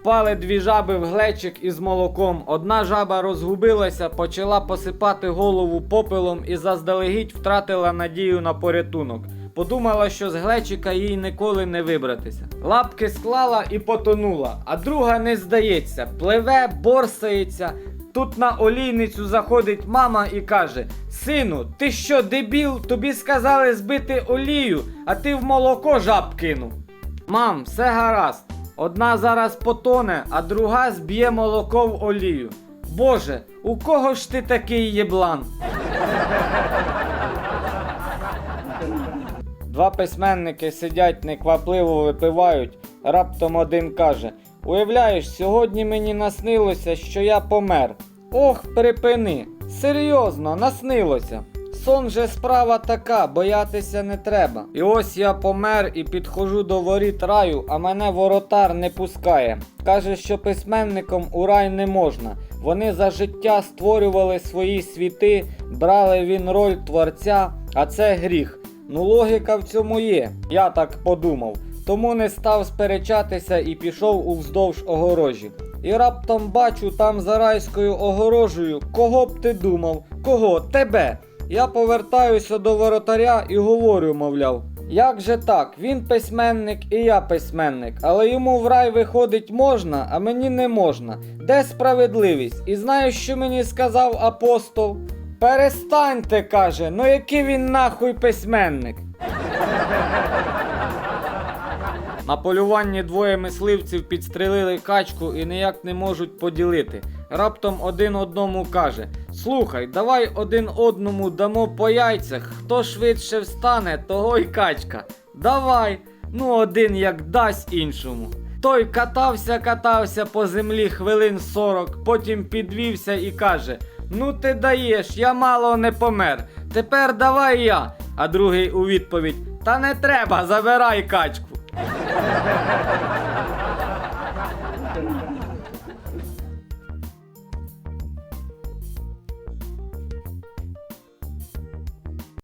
Впали дві жаби в глечик із молоком. Одна жаба розгубилася, почала посипати голову попелом і заздалегідь втратила надію на порятунок. Подумала, що з глечика їй ніколи не вибратися. Лапки склала і потонула, а друга не здається, пливе, борсається. Тут на олійницю заходить мама і каже: Сину, ти що, дебіл? Тобі сказали збити олію, а ти в молоко жаб кинув. Мам, все гаразд. Одна зараз потоне, а друга зб'є молоко в олію. Боже, у кого ж ти такий єблан? Два письменники сидять неквапливо випивають. Раптом один каже: Уявляєш, сьогодні мені наснилося, що я помер. Ох, припини. Серйозно, наснилося. Сон же справа така, боятися не треба. І ось я помер і підходжу до воріт раю, а мене воротар не пускає. Каже, що письменникам у рай не можна. Вони за життя створювали свої світи, брали він роль творця, а це гріх. Ну, логіка в цьому є, я так подумав. Тому не став сперечатися і пішов уздовж огорожі. І раптом бачу там за райською огорожею, кого б ти думав, кого? Тебе. Я повертаюся до воротаря і говорю, мовляв. Як же так? Він письменник і я письменник, але йому в рай виходить можна, а мені не можна. Де справедливість? І знаєш, що мені сказав апостол? Перестаньте, каже, ну який він нахуй письменник. На полюванні двоє мисливців підстрелили качку і ніяк не можуть поділити. Раптом один одному каже: Слухай, давай один одному дамо по яйцях, хто швидше встане, того й качка. Давай. Ну, один як дасть іншому. Той катався, катався по землі хвилин 40, потім підвівся і каже: Ну ти даєш, я мало не помер. Тепер давай я. А другий у відповідь: Та не треба, забирай качку.